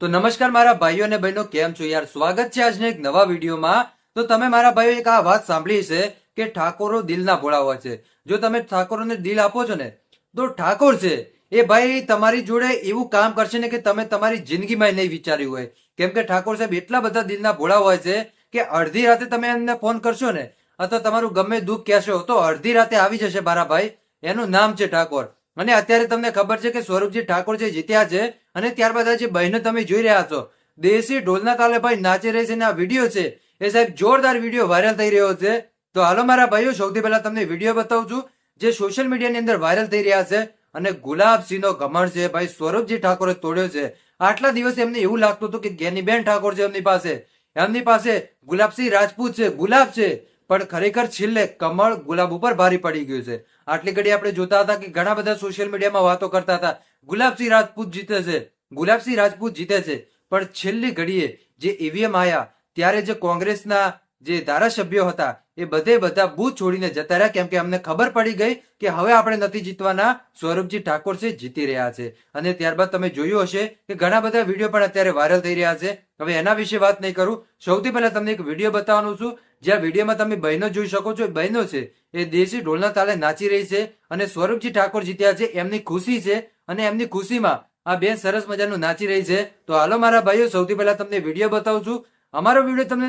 તો નમસ્કાર મારા ભાઈઓ અને બહેનો, કેમ છો યાર? સ્વાગત છે આજના એક નવા વિડીયોમાં. તો તમે મારા ભાઈઓ એક આ વાત સાંભળી છે કે ઠાકોરો દિલના ભોળા હોય છે. જો તમે ઠાકોરોને દિલ આપો છો ને, તો ઠાકોર છે. એ ભાઈ તમારી જોડે એવું કામ કરશે ને કે તમે તમારી જિંદગીમાં નહીં વિચાર્યું હોય. કેમ કે ઠાકોર સાહેબ એટલા બધા દિલના ભોળા હોય છે કે અડધી રાતે તમે એમને ફોન કરશો ને, અથવા તમારું ગમે દુઃખ કહેશો, તો અડધી રાતે આવી જશે મારા ભાઈ. એનું નામ છે ઠાકોર. અને અત્યારે તમને ખબર છે કે સ્વરૂપજી ઠાકોર જે જીત્યા છે અને ત્યારબાદ જે બહેનો તમે જોઈ રહ્યા છો, દેશી ઢોલના તાલે ભાઈ નાચી રહી છે આ વીડિયો છે, એ સાહેબ જોરદાર વીડિયો વાયરલ થઈ રહ્યો છે. તો હાલો મારા ભાઈઓ, સૌથી પહેલા તમને વીડિયો બતાવું છું, જે સોશિયલ મીડિયાની અંદર વાયરલ થઈ રહ્યા છે અને ગુલાબસિંહનો ઘમણ છે. ભાઈ સ્વરૂપજી ઠાકોરે તોડ્યો છે. આટલા દિવસ એમને એવું લાગતું હતું કે જ્ઞાનીબેન ઠાકોર છે એમની પાસે. એમની પાસે ગુલાબસિંહ રાજપૂત છે, ગુલાબ છે. પણ ખરેખર છેલ્લે કમળ ગુલાબ ઉપર ભારી પડી ગયું છે. આટલી ઘડી આપણે જોતા હતા કે ઘણા બધા સોશિયલ મીડિયામાં વાતો કરતા હતા. ગુલાબસિંહ રાજપૂત જીતે છે. ગુલાબસિંહ રાજપૂત જીતે છે. પણ છેલ્લી ઘડીએ જે ઈવીએમ આયા, ત્યારે જે કોંગ્રેસના જે ધારાસભ્યો હતા, એ બધે બધા બૂથ છોડીને જતા રહ્યા, કેમ કે અમને ખબર પડી ગઈ કે હવે આપણે નથી જીતવાના. સ્વરૂપજી ઠાકોર છે, જીતી રહ્યા છે. અને ત્યારબાદ તમે જોયું હશે કે ઘણા બધા વીડિયો પણ અત્યારે વાયરલ થઈ રહ્યા છે. હવે એના વિશે વાત નહીં કરું. સૌથી પહેલા તમને એક વીડિયો બતાવવાનું છું. જ્યાં વિડીયોમાં તમે બહેનો જોઈ શકો છો. બહેનો છે, એ દેશી ઢોલના તાલે નાચી રહી છે અને સ્વરૂપજી ઠાકોર જીત્યા છે, એમની ખુશી છે અને એમની ખુશીમાં આ બેન સરસ મજાનું નાચી રહી છે. તો હાલો મારા ભાઈઓ, સૌથી પહેલા તમને વીડિયો બતાવું છું. અમારો વીડિયો તમને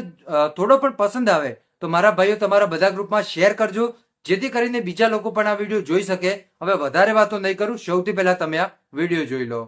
થોડો પણ પસંદ આવે, તો મારા ભાઈઓ તમારા બધા ગ્રુપમાં શેર કરજો, જેથી કરીને બીજા લોકો પણ આ વીડિયો જોઈ શકે. હવે વધારે વાતો નહીં કરું, સૌથી પહેલા તમે આ વીડિયો જોઈ લો.